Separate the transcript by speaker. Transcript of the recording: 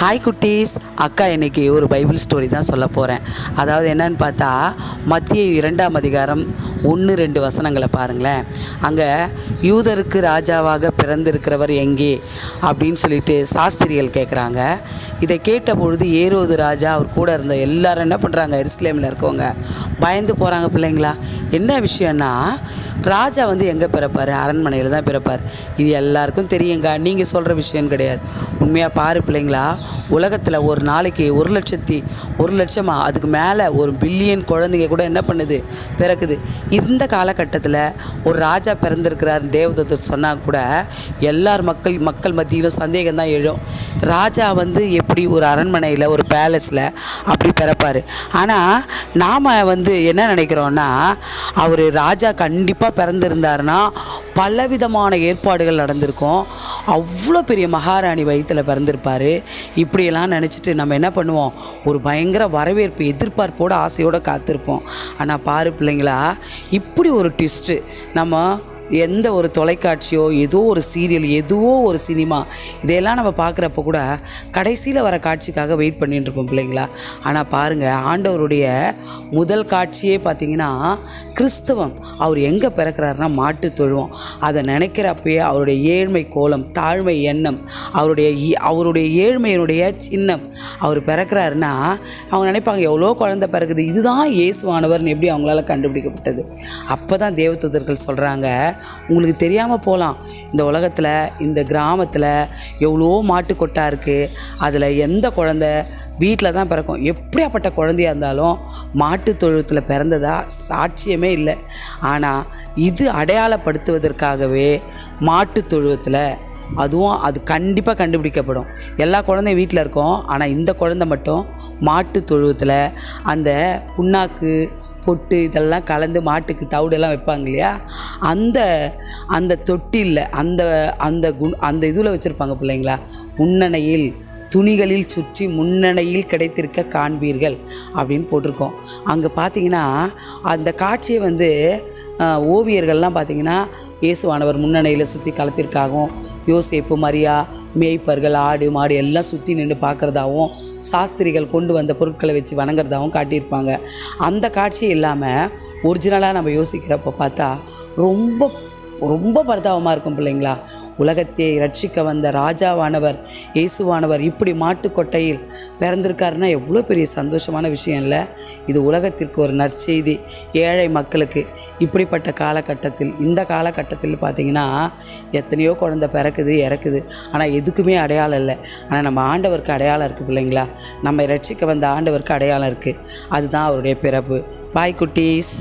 Speaker 1: Hi குட்டீஸ். அக்கா இன்றைக்கி ஒரு பைபிள் ஸ்டோரி தான் சொல்ல போகிறேன் அதாவது என்னன்னு பார்த்தா மத்திய இரண்டாம் அதிகாரம் ஒன்று ரெண்டு வசனங்களை பாருங்களேன். அங்கே யூதருக்கு ராஜாவாக பிறந்திருக்கிறவர் எங்கே? அப்படின்னு சொல்லிட்டு சாஸ்திரிகள் கேட்குறாங்க இதை கேட்ட பொழுது ஏரோது ராஜா அவர் கூட இருந்த எல்லாரும் என்ன பண்ணுறாங்க எருசலேமில் இருக்கவங்க. பயந்து போகிறாங்க பிள்ளைங்களா. என்ன விஷயம்னா ராஜா வந்து எங்கே பிறப்பார்? அரண்மனையில் தான் பிறப்பார். இது எல்லாருக்கும் தெரியுங்க. நீங்கள் சொல்கிற விஷயம் கிடையாது. உண்மையாக பாரு பிள்ளைங்களா உலகத்தில் ஒரு நாளைக்கு ஒரு லட்சத்தி ஒரு லட்சமாக அதுக்கு மேலே ஒரு பில்லியன் குழந்தைங்க கூட என்ன பண்ணுது? பிறக்குது. இந்த காலகட்டத்தில் ஒரு ராஜா பிறந்திருக்கிறார் தேவதத்தர் சொன்னால் கூட எல்லார் மக்கள் மக்கள் மத்தியிலும் சந்தேகம் தான் எழும். ராஜா வந்து எப்படி ஒரு அரண்மனையில் ஒரு பேலஸில் அப்படி பிறப்பார்? ஆனால் நாம் வந்து என்ன நினைக்கிறோன்னா அவர் ராஜா கண்டிப்பாக பிறந்திருந்தாருன்னா பலவிதமான ஏற்பாடுகள் நடந்திருக்கும். அவ்வளோ பெரிய மகாராணி வயிற்றில் பிறந்திருப்பார். இப்படியெல்லாம் நினச்சிட்டு நம்ம என்ன பண்ணுவோம்? ஒரு பயங்கர வரவேற்பு எதிர்பார்ப்போடு ஆசையோடு காத்திருப்போம். ஆனால் பாரு பிள்ளைங்களா இப்படி ஒரு ட்விஸ்ட்டு நம்ம எந்த ஒரு தொலைக்காட்சியோ ஏதோ ஒரு சீரியல் எதுவோ ஒரு சினிமா இதையெல்லாம் நம்ம பார்க்குறப்ப கூட கடைசியில் வர காட்சிக்காக வெயிட் பண்ணிட்டு இருப்போம் பிள்ளைங்களா? ஆனால் பாருங்கள் ஆண்டவருடைய முதல் காட்சியே பார்த்தீங்கன்னா கிறிஸ்தவம். அவர் எங்கே பிறக்கிறாருன்னா மாட்டு தொழுவோம். அதை நினைக்கிறப்பயே அவருடைய ஏழ்மை கோலம் தாழ்மை எண்ணம் அவருடைய இ- அவருடைய ஏழ்மையினுடைய சின்னம். அவர் பிறக்கிறாருன்னா அவங்க நினைப்பாங்க எவ்வளோ குழந்தை பிறகுது இதுதான் இயேசுவானவர்னு எப்படி அவங்களால கண்டுபிடிக்கப்பட்டது? அப்போ தான் தேவதூதர்கள் சொல்கிறாங்க உங்களுக்கு தெரியாமல் போகலாம் இந்த உலகத்தில் இந்த கிராமத்தில் எவ்வளோ மாட்டுக்கொட்டா இருக்குது அதில் எந்த குழந்த வீட்டில் தான் பிறக்கும். எப்படியாப்பட்ட குழந்தையாக இருந்தாலும் மாட்டு தொழுவத்தில் பிறந்ததா சாட்சியமே இல்லை. ஆனால் இது அடையாளப்படுத்துவதற்காகவே மாட்டு தொழுவத்தில் அதுவும் அது கண்டிப்பாக கண்டுபிடிக்கப்படும். எல்லா குழந்தையும் வீட்டில் இருக்கும். ஆனால் இந்த குழந்தை மட்டும் மாட்டு தொழுவத்தில் அந்த புண்ணாக்கு பொட்டு இதெல்லாம் கலந்து மாட்டுக்கு தவிடெல்லாம் வைப்பாங்க இல்லையா? அந்த அந்த தொட்டிலில் அந்த அந்த குண் அந்த இதில் வச்சுருப்பாங்க பிள்ளைங்களா? முன்னணையில் துணிகளில் சுற்றி முன்னணையில் கிடைத்திருக்க காண்பீர்கள் அப்படின்னு போட்டிருக்கோம். அங்கே பார்த்தீங்கன்னா அந்த காட்சியை வந்து ஓவியர்கள்லாம் பார்த்தீங்கன்னா இயேசுவானவர் முன்னணையில் சுற்றி களத்திற்காகவும் யோசேப்பு மரியா மேய்ப்பர்கள் ஆடு மாடு எல்லாம் சுற்றி நின்று பார்க்குறதாகவும் சாஸ்திரிகள் கொண்டு வந்த பொருட்களை வச்சு வணங்குறதாகவும் காட்டியிருப்பாங்க. அந்த காட்சி இல்லாமல் ஒரிஜினலாக நம்ம யோசிக்கிறப்போ பார்த்தா ரொம்ப ரொம்ப பரிதாபமாக இருக்கும் பிள்ளைங்களா. உலகத்தை ரட்சிக்க வந்த ராஜாவானவர் இயேசுவானவர் இப்படி மாட்டுக்கொட்டையில் பிறந்திருக்காருன்னா எவ்வளோ பெரிய சந்தோஷமான விஷயம் இல்லை. இது உலகத்திற்கு ஒரு நற்செய்தி. ஏழை மக்களுக்கு இப்படிப்பட்ட காலகட்டத்தில் இந்த காலகட்டத்தில் பார்த்திங்கன்னா எத்தனையோ குழந்தை பிறக்குது இறக்குது. ஆனால் எதுக்குமே அடையாளம் இல்லை. ஆனால் நம்ம ஆண்டவருக்கு அடையாளம் இருக்குது பிள்ளைங்களா. நம்ம ரட்சிக்க வந்த ஆண்டவருக்கு அடையாளம் இருக்குது அதுதான் அவருடைய பிறப்பு. பாய் குட்டீஸ்.